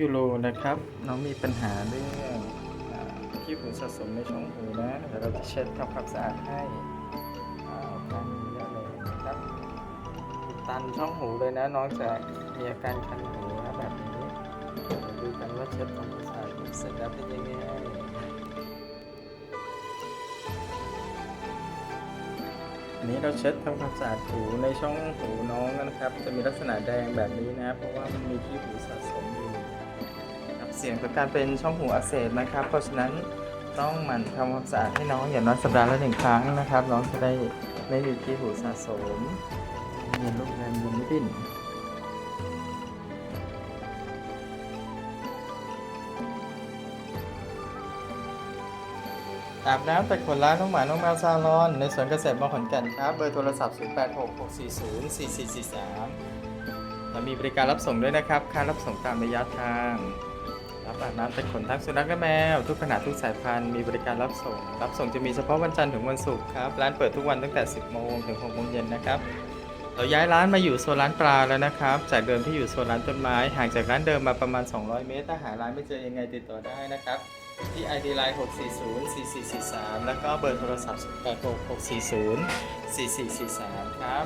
ยูโรนะครับ น้องมีปัญหาเรื่องอ่าขี้หูสะสมในช่องหูนะเดี๋ยวเราจะเช็ดทำความสะอาดให้อาการนี้เยอะเลยนะครับตันช่องหูเลยนะน้องจะมีอาการคันหูนะแบบนี้ดูกันว่าเช็ดทำความสะอาดเสร็จแล้วเป็นยังไงอันนี้เราเช็ดทำความสะอาดหูในช่องหูน้องนะครับ จะมีลักษณะแดงแบบนี้นะ เพราะว่ามันมีขี้หูสะสมอยู่ เสี่ยงต่อการเป็นช่องหูอักเสบนะครับ เพราะฉะนั้นต้องหมั่นทำความสะอาดให้น้องอย่างน้อยสัปดาห์ละหนึ่งครั้งนะครับ น้องจะได้ไม่มีขี้หูสะสมเรียนลูกแรงยืนไม่ดิ้นอาบน้ำแต่ขนล้างน้องหมา น้องแมวซาลอน ในสวนเกษตรบางขอนแก่นครับ เบอร์โทรศัพท์ 0866404443เรามีบริการรับส่งด้วยนะครับ ค่ารับส่งตามระยะทาง รับอาบน้ำแต่ขนทั้งสุนัขและแมว ทุกขนาดทุกสายพันธุ์มีบริการรับส่ง รับส่งจะมีเฉพาะวันจันทร์ถึงวันศุกร์ครับ ร้านเปิดทุกวันตั้งแต่ 10โมงถึง6โมงเย็นนะครับ เราย้ายร้านมาอยู่โซนร้านปลาแล้วนะครับ จากเดิมที่อยู่โซนร้านต้นไม้ห่างจากร้านเดิมมาประมาณ 200 เมตร ถ้าหาร้านไม่เจอยังไงติดต่อได้นะครับ ที่ ID Line 640 4443 แล้วก็เบอร์โทรศัพท์ 86640 4443 ครับ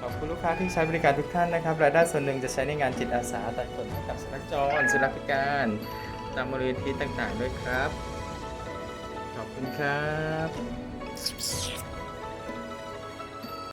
ขอบคุณลูกค้าที่ใช้บริการทุกท่านนะครับรายได้ส่วนหนึ่งจะใช้ในงานจิตอาสาตัดขนให้กับสุนัขจรสุนัขพิการตามบริเวณที่ต่างๆด้วยครับ ขอบคุณครับ